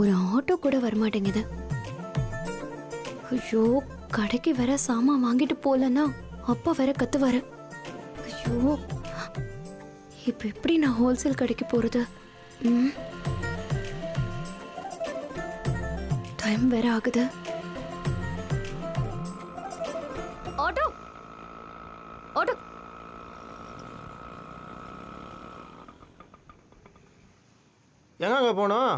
ஒரு ஆட்டோ கூட வரமாட்டேங்குது. ஐயோ கடைக்கு வேற சாமான் வாங்கிட்டு போலன்னா அப்பா வேற கத்துவாரு. ஐயோ இப்ப எப்படி நான் ஹோல்சேல் கடைக்கு போறது? ம். டைம் வேற ஆகுது. ஆட்டோ ஆட்டோ எங்கங்க போனோம்?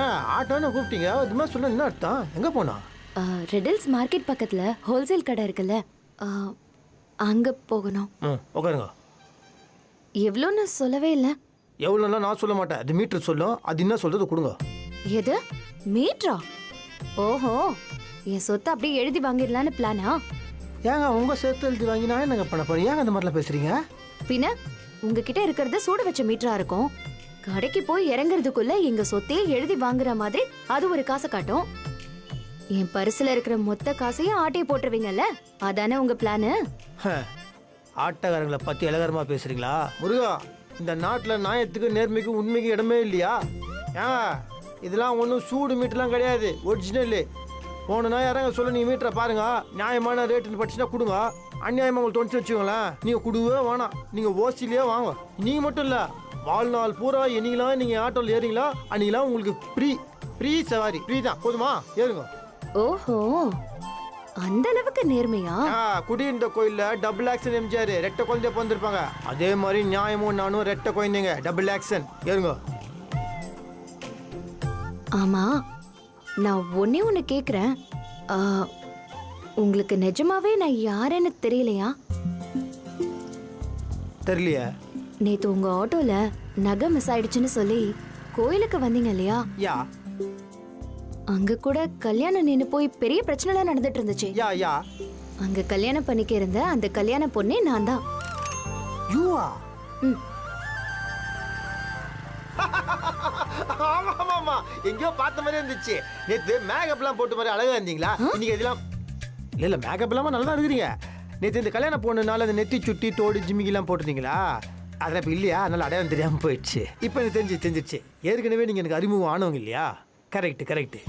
ஏன்? ஆட்டோன்னு கூப்பிட்டீங்க. இது மாதிரி சொல்ல என்ன அர்த்தம்? எங்கே போனோம் ரெடில்ஸ் மார்க்கெட் பக்கத்துல ஹோல்சேல் கடை இருக்குல்ல. அங்க போகணும். ம் உட்காருங்க எவ்வளோன்னு சொல்லவே இல்லை. எவ்வளோலாம் நான் சொல்ல மாட்டேன். அது மீட்டர் சொல்லும். அது என்ன சொல்றது கொடுங்க. எது? மீட்ரா ஓஹோ. என் சொத்தை அப்படியே எழுதி வாங்கிடலான்னு பிளானா ஏங்க உங்கள் சேர்த்து எழுதி வாங்கி நான் என்னங்க பண்ண போறேன் ஏங்க அந்த மாதிரிலாம் பேசுறீங்க? பின்ன உங்ககிட்ட இருக்கிறது சூடு வச்ச மீட்டரா இருக்கும். கடைக்கு போய் இறங்குறதுக்குள்ள எங்க சொத்தையே எழுதி வாங்குற மாதிரி அது ஒரு காசை காட்டும். என் பரிசுல இருக்கிற மொத்த காசையும் ஆட்டையை போட்டுருவீங்கல்ல? அதானே உங்க பிளானு? ஹ, ஆட்டக்காரங்களை பற்றி இலகரமாக பேசுறீங்களா? முருகா இந்த நாட்டில் நியாயத்துக்கு நேர்மைக்கு உண்மைக்கு இடமே இல்லையா? ஏங்க இதெல்லாம் ஒன்றும் சூடு மீட்டர்லாம் கிடையாது ஒரிஜினலு. போனா யாராங்க சொல்ல நீங்கள் மீட்டரை பாருங்க. நியாயமான ரேட்டுன்னு படிச்சுன்னா கொடுங்க. அநியாயமாக உங்களுக்கு தோணுச்சு வச்சுக்கோங்களேன். நீங்கள் கொடுவே வேணாம். நீங்கள் ஓசிலேயே வாங்க. நீங்கள் மட்டும் இல்லை வாழ்நாள் பூரா என்னைக்கெல்லாம் நீங்கள் ஆட்டோவில் ஏறிங்களா அன்னைக்கெல்லாம் உங்களுக்கு ஃப்ரீ ஃப்ரீ சவாரி. ஃப்ரீ தான். போதுமா? ஏறுங்க. ஓஹோ. அந்த அளவுக்கு நேர்மையா? குடியிருந்த கோயில்ல டபுள் ஆக்ஷன் எம்ஜிஆர் ரெட்டை குழந்தைய பிறந்திருப்பாங்க. அதே மாதிரி நியாயமும் நானும் ரெட்டை குழந்தைங்க டபுள் ஆக்ஷன் ஏறுங்க. ஆமா. நான் ஒன்னே கேக்குறேன். ஆ, உங்களுக்கு நிஜமாவே நான் யாருன்னு தெரியலையா? தெரியலையே. நேத்து உங்க ஆட்டோல நகை மிஸ் ஆயிடுச்சுன்னு சொல்லி கோயிலுக்கு வந்தீங்க இல்லையா? யா. அங்க கூட கல்யாணம் நின்னு போய் பெரிய பிரச்சனைலாம் நடந்துட்டு இருந்துச்சு. யா யா. அங்க கல்யாணம் பண்ணிக்க இருந்த அந்த கல்யாண பொண்ணே நான் தான். யூவா ம். ஆமா ஆமா ஆமா எங்கேயோ பார்த்த மாதிரி இருந்துச்சு. நேத்து மேக்கப்லாம் போட்டு மாதிரி அழகா இருந்தீங்களா? இன்னைக்கு இதெல்லாம் இல்ல இல்ல மேக்கப் இல்லாம நல்லா தான் இருக்கிறீங்க. நேத்து இந்த கல்யாணம் பொண்ணுனால அந்த நெத்தி சுட்டி தோடு ஜிமிக்கிலாம் போட்டிருந்தீங்களா? அதெல்லாம் இப்போ இல்லையா அதனால் அடையாளம் தெரியாமல் போயிடுச்சு. இப்போ எனக்கு தெரிஞ்சு தெரிஞ்சிருச்சு. ஏற்கனவே நீங்கள் எனக்கு அறிமுகம் ஆனவங்க இல்லையா? Correct correct